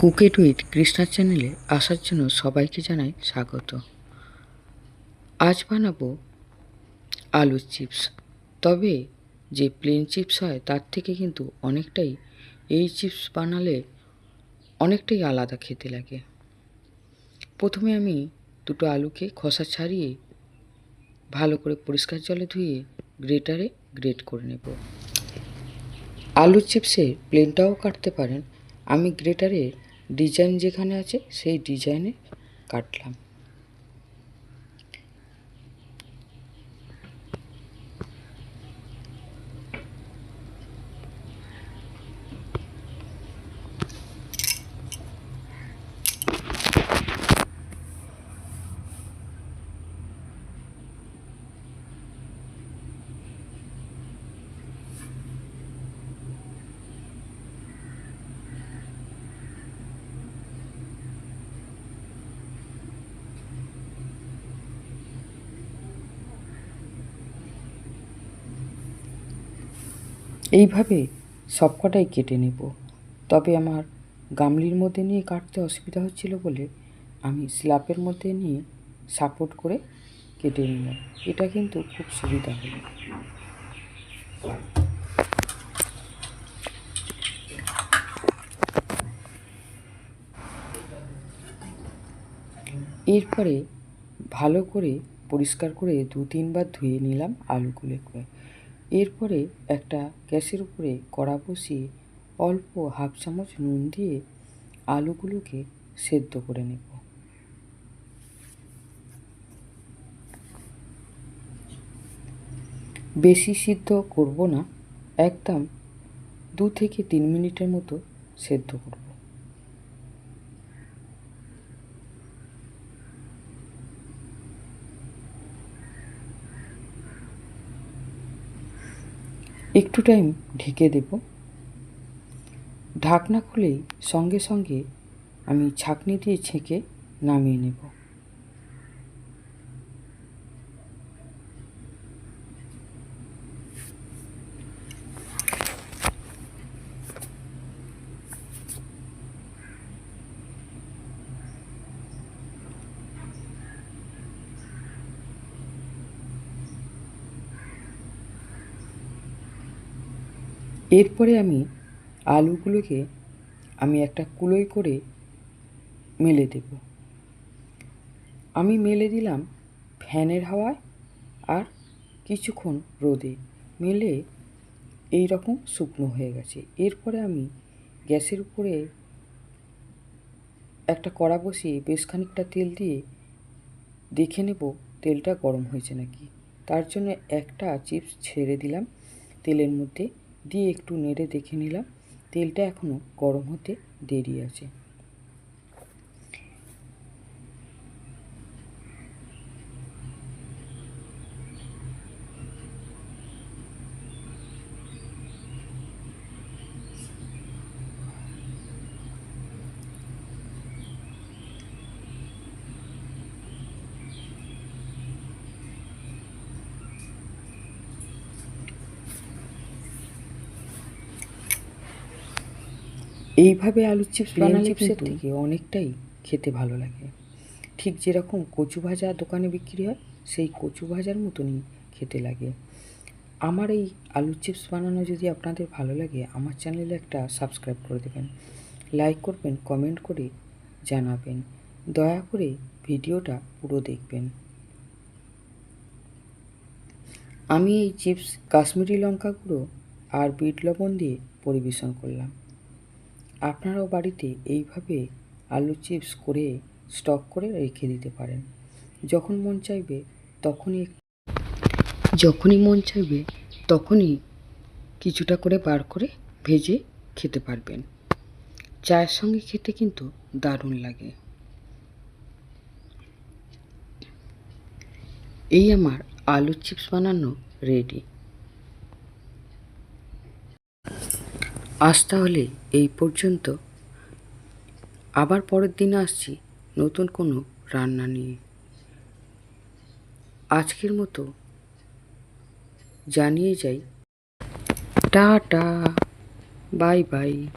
Cook it with Krishna চ্যানেলে আসার জন্য সবাইকে জানাই স্বাগত। আজ বানাবো আলুর চিপস। তবে যে প্লেন চিপস হয়, তার থেকে কিন্তু অনেকটাই এই চিপস বানালে অনেকটাই আলাদা খেতে লাগে। প্রথমে আমি দুটো আলুকে খোসা ছাড়িয়ে ভালো করে পরিষ্কার জলে ধুয়ে গ্রেটারে গ্রেট করে নেব। আলুর চিপসে প্লেনটাও কাটতে পারেন। আমি গ্রেটারে ডিজাইন যেখানে আছে সেই ডিজাইনে কাটলাম। এইভাবে সবকটাই কেটে নেব। তবে আমার গামলির মধ্যে নিয়ে কাটতে অসুবিধা হচ্ছিল বলে আমি স্ল্যাপের মধ্যে নিয়ে সাপোর্ট করে কেটে নিলাম। এটা কিন্তু খুব সুবিধা হলো। এরপরে ভালো করে পরিষ্কার করে দু তিনবার ধুয়ে নিলাম আলুগুলোকে। এরপরে একটা গ্যাসের উপরে কড়া বসিয়ে অল্প হাফ চামচ নুন দিয়ে আলুগুলোকে সেদ্ধ করে নেব। বেশি সিদ্ধ করব না, একদম দু থেকে তিন মিনিটের মতো সেদ্ধ করব। একটু টাইম ঢেকে দেব। ঢাকনা খুলেই সঙ্গে সঙ্গে আমি ছাঁকনি দিয়ে ছেঁকে নামিয়ে নেব। এরপরে আমি আলুগুলোকে আমি একটা কুলোই করে মেলে দেব। আমি মেলে দিলাম ফ্যানের হাওয়ায় আর কিছুক্ষণ রোদে। মেলে এই রকম শুকনো হয়ে গেছে। এরপরে আমি গ্যাসের উপরে একটা কড়া বসিয়ে বেশ খানিকটা তেল দিয়ে দেখে নেব তেলটা গরম হয়েছে নাকি। তার জন্য একটা চিপস ছেড়ে দিলাম তেলের মধ্যে। দিয়ে একটু নেড়ে দেখে নিলাম। তেলটা এখনও গরম হতে দেরি আছে। এইভাবে আলুর চিপস বানালে চিপসের থেকে অনেকটাই খেতে ভালো লাগে। ঠিক যেরকম কচু ভাজা দোকানে বিক্রি হয় সেই কচু ভাজার মতনই খেতে লাগে। আমার এই আলুর চিপস বানানো যদি আপনাদের ভালো লাগে আমার চ্যানেলে একটা সাবস্ক্রাইব করে দেবেন। লাইক করবেন কমেন্ট করে জানাবেন। দয়া করে ভিডিওটা পুরো দেখবেন। আমি এই চিপস কাশ্মীরি লঙ্কা গুঁড়ো আর বিট লবণ দিয়ে পরিবেশন করলাম। আপনারাও বাড়িতে এইভাবে আলু চিপস করে স্টক করে রেখে দিতে পারেন। যখন মন চাইবে তখনই যখনই মন চাইবে তখনই কিছুটা করে বার করে ভেজে খেতে পারবেন। চায়ের সঙ্গে খেতে কিন্তু দারুণ লাগে। এই আমার আলু চিপস বানানো রেডি। আজ তাহলে এই পর্যন্ত। আবার পরের দিন আসছি নতুন কোনো রান্না নিয়ে। আজকের মতো জানিয়ে যাই। Tata, bye bye.